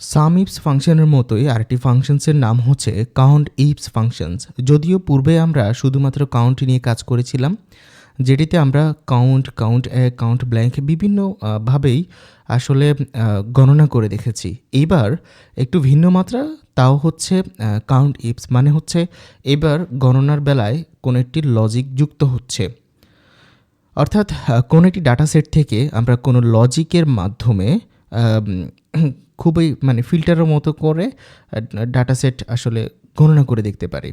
সাম ifs ফাংশনের মতোই আরেকটি ফাংশনসের নাম হচ্ছে কাউন্ট ইপস ফাংশনস। যদিও পূর্বে আমরা শুধুমাত্র কাউন্ট নিয়ে কাজ করেছিলাম যেটিতে আমরা কাউন্ট কাউন্ট এক কাউন্ট ব্ল্যাঙ্ক বিভিন্ন আহ, ভাবেই আসলে গণনা করে দেখেছি। এইবার একটু ভিন্ন মাত্রা তাও হচ্ছে কাউন্ট ইপস মানে হচ্ছে এবার গণনার বেলায় কোনো একটি লজিক যুক্ত হচ্ছে। অর্থাৎ কোনো একটি ডাটা সেট থেকে আমরা কোনো লজিকের মাধ্যমে খুবই মানে ফিল্টারের মতো করে ডাটা সেট আসলে গণনা করে দেখতে পারি।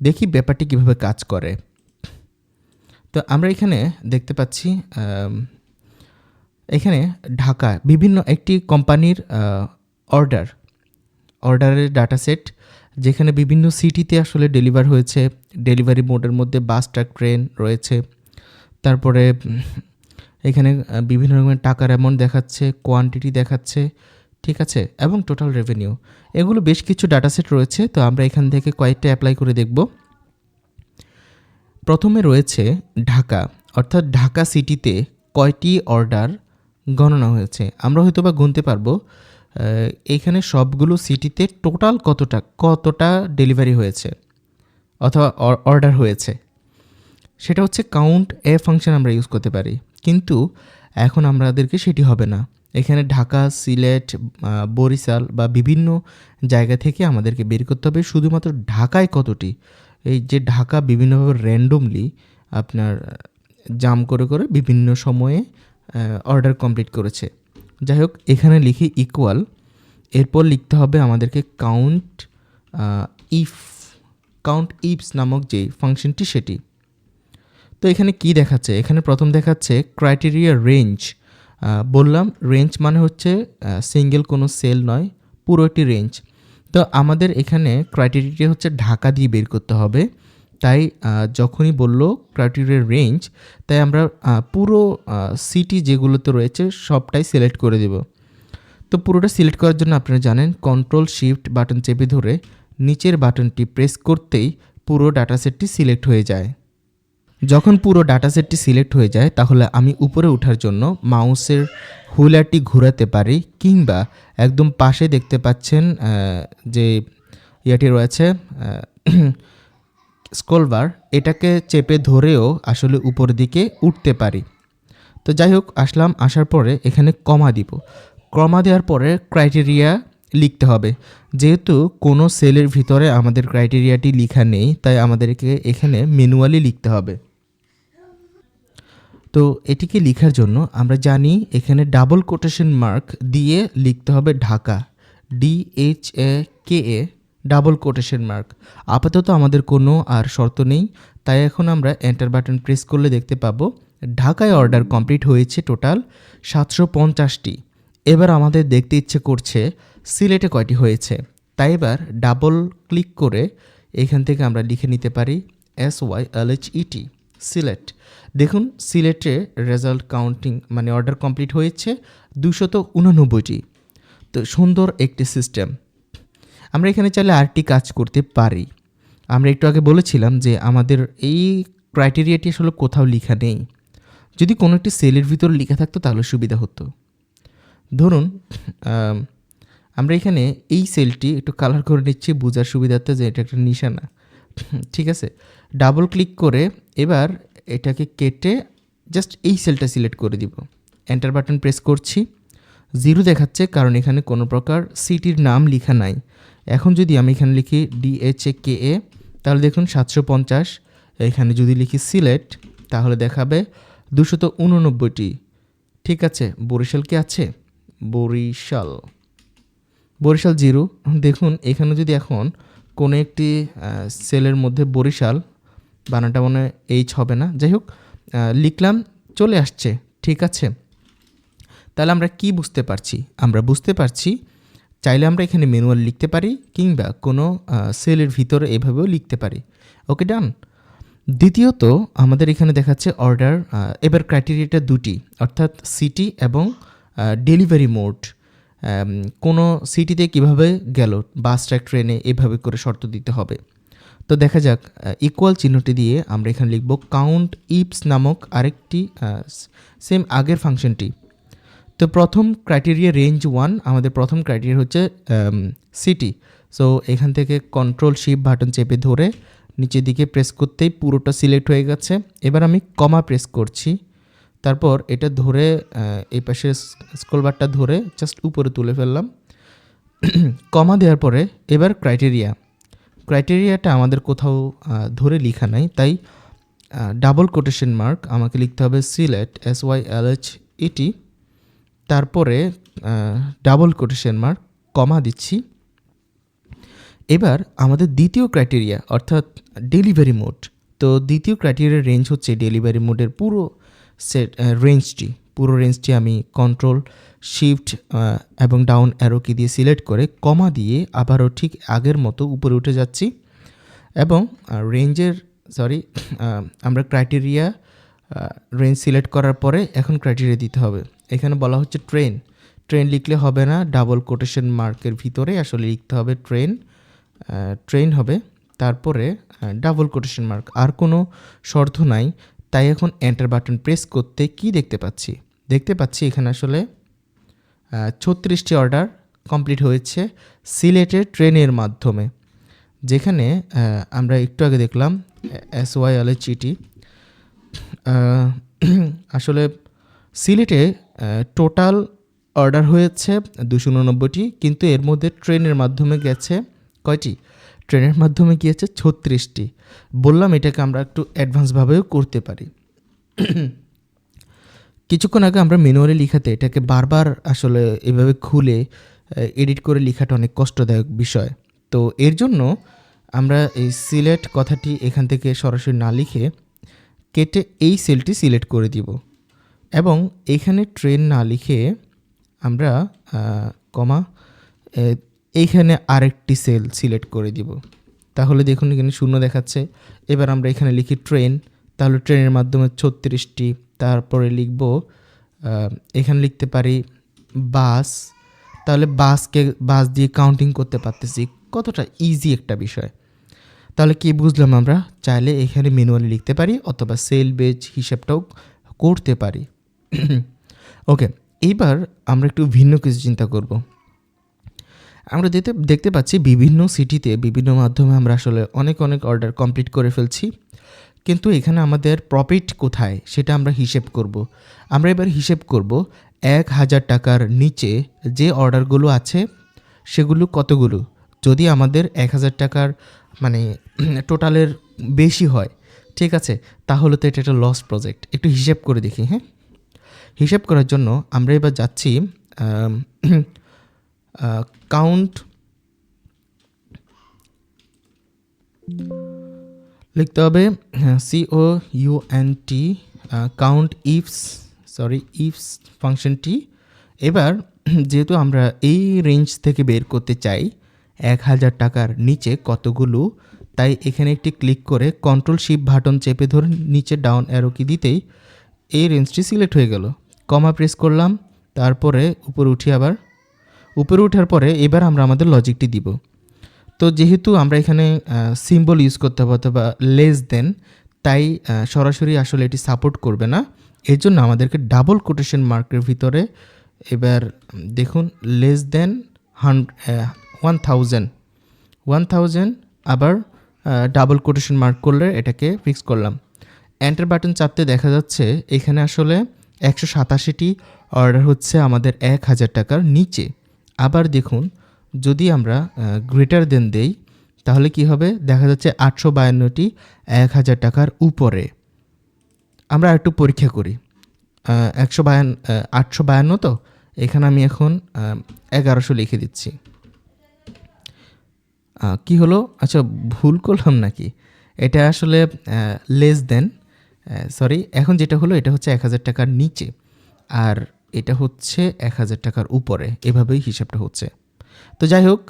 দেখি ব্যাপারটি কীভাবে কাজ করে। তো আমরা এখানে দেখতে পাচ্ছি এখানে ঢাকা বিভিন্ন একটি কোম্পানির অর্ডার অর্ডারের ডাটা সেট যেখানে বিভিন্ন সিটিতে আসলে ডেলিভার হয়েছে। ডেলিভারি মোডের মধ্যে বাস ট্রাক ট্রেন রয়েছে। তারপরে, এখানে বিভিন্ন রকমের টাকার অ্যামাউন্ট দেখাচ্ছে কোয়ান্টিটি দেখাচ্ছে। ঠিক আছে? এবং টোটাল রেভিনিউ এগুলো বেশ কিছু ডাটা সেট রয়েছে, তো আমরা এখান থেকে কয়েকটা অ্যাপ্লাই করে দেখব। প্রথমে রয়েছে ঢাকা। অর্থাৎ ঢাকা সিটিতে কয়টি অর্ডার গণনা হয়েছে? আমরা হয়তো বা গুনতে পারব। এখানে সবগুলো সিটিতে টোটাল কতটা কতটা ডেলিভারি হয়েছে? অথবা অর্ডার হয়েছে? সেটা হচ্ছে কাউন্ট এ ফাংশন আমরা ইউজ করতে পারি। কিন্তু এখন আমাদেরকে সেটি হবে না। এখানে ঢাকা, সিলেট বরিশাল বা বিভিন্ন জায়গা থেকে আমাদেরকে বের করতে হবে। শুধুমাত্র ঢাকায় কতটি? এই যে ঢাকা বিভিন্নভাবে র্যান্ডমলি আপনার জাম করে করে বিভিন্ন সময়ে অর্ডার কমপ্লিট করেছে। যাই হোক, এখানে লিখি ইকুয়াল এরপর লিখতে হবে আমাদেরকে কাউন্ট ইফ কাউন্ট ইফস নামক যে ফাংশনটি সেটি। তো এখানে কি দেখাচ্ছে? এখানে প্রথম দেখাচ্ছে ক্রাইটেরিয়া রেঞ্জ বললাম রেঞ্জ মানে হচ্ছে সিঙ্গেল কোনো সেল নয়, পুরো একটি রেঞ্জ তো আমাদের এখানে ক্রাইটেরিয়া হচ্ছে ঢাকা দিয়ে বের করতে হবে। তাই যখনই বলল ক্রাইটেরিয়া রেঞ্জ তাই আমরা পুরো সিটি যেগুলোতে রয়েছে সবটাই সিলেক্ট করে দেব। তো পুরোটা সিলেক্ট করার জন্য আপনারা জানেন কন্ট্রোল শিফট বাটন চেপে ধরে নিচের বাটনটি প্রেস করতেই পুরো ডাটাসেটটি সিলেক্ট হয়ে যায়। যখন পুরো ডাটা সেটটি সিলেক্ট হয়ে যায়, তাহলে আমি উপরে ওঠার জন্য মাউসের হুইলারটি ঘোরাতে পারি কিংবা একদম পাশে দেখতে পাচ্ছেন যে ইয়াটি রয়েছে স্কোলবার এটাকে চেপে ধরেও আসলে উপরের দিকে উঠতে পারি। তো যাই হোক, আসলাম, আসার পরে এখানে কমা দিব। কমা দেওয়ার পরে ক্রাইটেরিয়া লিখতে হবে। যেহেতু কোনো সেলের ভিতরে আমাদের ক্রাইটেরিয়াটি লেখা নেই, তাই আমাদেরকে এখানে ম্যানুয়ালি লিখতে হবে। তো এটিকে লেখার জন্য আমরা জানি এখানে ডাবল কোটেশন মার্ক দিয়ে লিখতে হবে Dhaka. D H A K A double quotation mark আপাতত আমাদের কোনো আর শর্ত নেই, তাই এখন আমরা এন্টার বাটন প্রেস করলে দেখতে পাবো ঢাকায় অর্ডার কমপ্লিট হয়েছে টোটাল সাতশো পঞ্চাশটি। এবার আমাদের দেখতে ইচ্ছে করছে সিলেটে কয়টি হয়েছে। তাই এবার ডাবল ক্লিক করে এখান থেকে আমরা লিখে নিতে পারি S Y L H E T Sylhet. দেখুন, সিলেটে রেজাল্ট কাউন্টিং মানে অর্ডার কমপ্লিট হয়েছে দুশত উননব্বইটি। তো সুন্দর একটি সিস্টেম আমরা এখানে চাইলে আরেকটি কাজ করতে পারি। আমরা একটু আগে বলেছিলাম যে আমাদের এই ক্রাইটেরিয়াটি আসলে কোথাও লেখা নেই। যদি কোনো একটি সেলের ভিতর লেখা থাকতো তাহলে সুবিধা হতো। ধরুন আমরা এখানে এই সেলটি একটু কালার করে নিচ্ছি, বোঝার সুবিধার্থে যে এটা একটা নিশানা। ঠিক আছে? ডাবল ক্লিক করে এবার এটাকে কেটে জাস্ট এই সেলটা সিলেক্ট করে দিব। এন্টার বাটন প্রেস করছি। জিরো দেখাচ্ছে কারণ এখানে কোনো প্রকার সিটির নাম লেখা নাই। এখন যদি আমি এখানে লিখি ডিএচএ কে এ তাহলে দেখুন সাতশো পঞ্চাশ। এখানে যদি লিখি সিলেট তাহলে দেখাবে দুশত উননব্বইটি। ঠিক আছে, বরিশাল কি আছে? বরিশাল। বরিশাল জিরো দেখুন, এখানে যদি এখন কোনো একটি সেলের মধ্যে বরিশাল বানানটা মনে এইচ হবে না। যাই হোক লিখলাম, চলে আসছে, ঠিক আছে। তাহলে আমরা কি বুঝতে পারছি? আমরা বুঝতে পারছি, চাইলে আমরা এখানে ম্যানুয়াল লিখতে পারি কিংবা কোনো সেলের ভিতরে এভাবেও লিখতে পারি। ওকে, ডান। দ্বিতীয়ত, আমাদের এখানে দেখাচ্ছে অর্ডার এবার ক্রাইটেরিয়াটা দুটি, অর্থাৎ সিটি এবং ডেলিভারি মোড। কোনো সিটিতে কীভাবে গেল? বাস ট্র্যাক ট্রেনে এভাবে করে শর্ত দিতে হবে। তো দেখা যাক ইকুয়াল চিহ্নটি দিয়ে আমরা এখানে লিখব কাউন্ট ইপস নামক আরেকটি সেম আগের ফাংশনটি। তো প্রথম ক্রাইটেরিয়া রেঞ্জ ওয়ান আমাদের প্রথম ক্রাইটেরিয়া হচ্ছে সিটি সো এখান থেকে কন্ট্রোল শিপ বাটন চেপে ধরে নিচের দিকে প্রেস করতেই পুরোটা সিলেক্ট হয়ে গেছে। এবার আমি কমা প্রেস করছি। তারপর এটা ধরে এই পাশে স্কোলবারটা ধরে জাস্ট উপরে তুলে ফেললাম। কমা দেওয়ার পরে এবার ক্রাইটেরিয়া ক্রাইটেরিয়াটা আমাদের কোথাও ধরে লেখা নাই। তাই ডাবল কোটেশন মার্ক আমাকে লিখতে হবে Sylhet S Y L H E T তারপরে ডাবল কোটেশন মার্ক কমা দিচ্ছি। এবার আমাদের দ্বিতীয় ক্রাইটেরিয়া অর্থাৎ ডেলিভারি মোড তো দ্বিতীয় ক্রাইটেরিয়ার রেঞ্জ হচ্ছে ডেলিভারি মোডের পুরো সেট রেঞ্জটি পুরো রেঞ্জটি আমি কন্ট্রোল শিফট এবং ডাউন অ্যারো কি দিয়ে সিলেক্ট করে কমা দিয়ে আবারও ঠিক আগের মতো উপরে উঠে যাচ্ছি। এবং রেঞ্জের সরি আমরা ক্রাইটেরিয়া রেঞ্জ সিলেক্ট করার পরে এখন ক্রাইটেরিয়া দিতে হবে। এখানে বলা হচ্ছে ট্রেন ট্রেন লিখলে হবে না ডাবল কোটেশন মার্কের ভিতরে আসলে লিখতে হবে ট্রেন ট্রেন হবে। তারপরে ডাবল কোটেশন মার্ক আর কোনো শর্ত নাই। তাই এখন এন্টার বাটন প্রেস করতে কি দেখতে পাচ্ছি? দেখতে পাচ্ছি এখানে আসলে ছত্রিশটি অর্ডার কমপ্লিট হয়েছে সিলেটের ট্রেনের মাধ্যমে, যেখানে আমরা একটু আগে দেখলাম এস ওয়াই এল চিটি আসলে সিলেটে টোটাল অর্ডার হয়েছে দুশো উননব্বইটি, কিন্তু এর মধ্যে ট্রেনের মাধ্যমে গেছে কয়টি? ট্রেনের মাধ্যমে গিয়েছে ছত্রিশটি। বললাম এটাকে আমরা একটু অ্যাডভান্সভাবেও করতে পারি। কিছুক্ষণ আগে আমরা ম্যানুয়ালি লিখাতে, এটাকে বারবার আসলে এভাবে খুলে এডিট করে লেখাটা অনেক কষ্টদায়ক বিষয়। তো এর জন্য আমরা এই সিলেক্ট কথাটি এখান থেকে সরাসরি না লিখে কেটে এই সেলটি সিলেক্ট করে দিব। এবং এখানে ট্রেন না লিখে আমরা কমা এইখানে আরেকটি সেল সিলেক্ট করে দিব। তাহলে দেখুন এখানে শূন্য দেখাচ্ছে। এবার আমরা এখানে লিখি ট্রেন। তাহলে ট্রেনের মাধ্যমে ছত্রিশটি, তারপরে লিখব এখানে লিখতে পারি বাস। তাহলে বাসকে, বাস দিয়ে কাউন্টিং করতে পারতেছি। কতটা ইজি একটা বিষয়। তাহলে কি বুঝলাম আমরা? চাইলে এখানে ম্যানুয়ালি লিখতে পারি অথবা সেল বেজ হিসাবটাও করতে পারি। ওকে এইবার আমরা একটু ভিন্ন কিছু চিন্তা করব। আমরা দেখতে দেখতে পাচ্ছি বিভিন্ন সিটিতে, বিভিন্ন মাধ্যমে আমরা আসলে অনেক অনেক অর্ডার কমপ্লিট করে ফেলছি। কিন্তু এখানে আমাদের প্রফিট কোথায় সেটা আমরা হিসেব করব। আমরা এবার হিসেব করব এক হাজার টাকার নিচে যে অর্ডারগুলো আছে, সেগুলো কতগুলো? যদি আমাদের এক হাজার টাকার মানে টোটালের বেশি হয়, ঠিক আছে? তাহলে তো এটা একটা লস প্রজেক্ট একটু হিসেব করে দেখি হ্যাঁ? হিসেব করার জন্য আমরা এবার যাচ্ছি কাউন্ট লিখতে হবে C O U N T count ifs sorry ifs ফাংশনটি এবার, যেহেতু আমরা এই রেঞ্জ থেকে বের করতে চাই, এক হাজার টাকার নিচে কতগুলো, তাই এখানে একটি ক্লিক করে কন্ট্রোল শিপ বাটন চেপে ধরে নিচে ডাউন অ্যারো কি দিতেই এই রেঞ্জটি সিলেক্ট হয়ে গেল। কমা প্রেস করলাম, তারপরে উপরে উঠি আবার উপরে ওঠার পরে এবার আমরা আমাদের লজিকটি দিব। তো যেহেতু আমরা এখানে সিম্বল ইউজ করতে হবে অথবা লেস দেন তাই সরাসরি আসলে এটি সাপোর্ট করবে না। এর জন্য আমাদেরকে ডাবল কোটেশন মার্কের ভিতরে এবার দেখুন লেস দেন হান ওয়ান থাউজেন্ড ওয়ান থাউজেন্ড আবার ডাবল কোটেশন মার্ক করলে এটাকে ফিক্স করলাম। এন্টার বাটন চাপতে দেখা যাচ্ছে এখানে আসলে একশো সাতাশিটি অর্ডার হচ্ছে আমাদের এক হাজার টাকার নিচে। আবার দেখুন, যদি আমরা গ্রেটার দেন দেই, তাহলে কি হবে? দেখা যাচ্ছে আটশো বায়ান্নটি এক হাজার টাকার উপরে। আমরা একটু পরীক্ষা করি। একশো বায়ান আটশো বায়ান্ন তো? এখানে আমি এখন এগারোশো লিখে দিচ্ছি। কি হলো? আচ্ছা ভুল করলাম নাকি? এটা আসলে লেস দেন সরি এখন যেটা হলো, এটা হচ্ছে এক হাজার টাকার নিচে। আর এটা হচ্ছে এক হাজার টাকার উপরে। এভাবেই হিসাবটা হচ্ছে। তো যাই হোক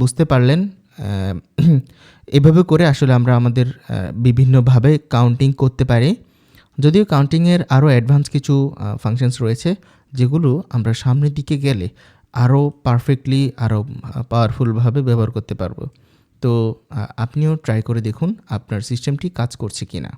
বুঝতে পারলেন এভাবে করে আসলে আমরা আমাদের বিভিন্নভাবে কাউন্টিং করতে পারি। যদিও কাউন্টিংয়ের আরও অ্যাডভান্স কিছু ফাংশনস রয়েছে, যেগুলো আমরা সামনের দিকে গেলে আরও পারফেক্টলি আরও পাওয়ারফুলভাবে ব্যবহার করতে পারব। তো আপনিও ট্রাই করে দেখুন আপনার সিস্টেমটি কাজ করছে কি না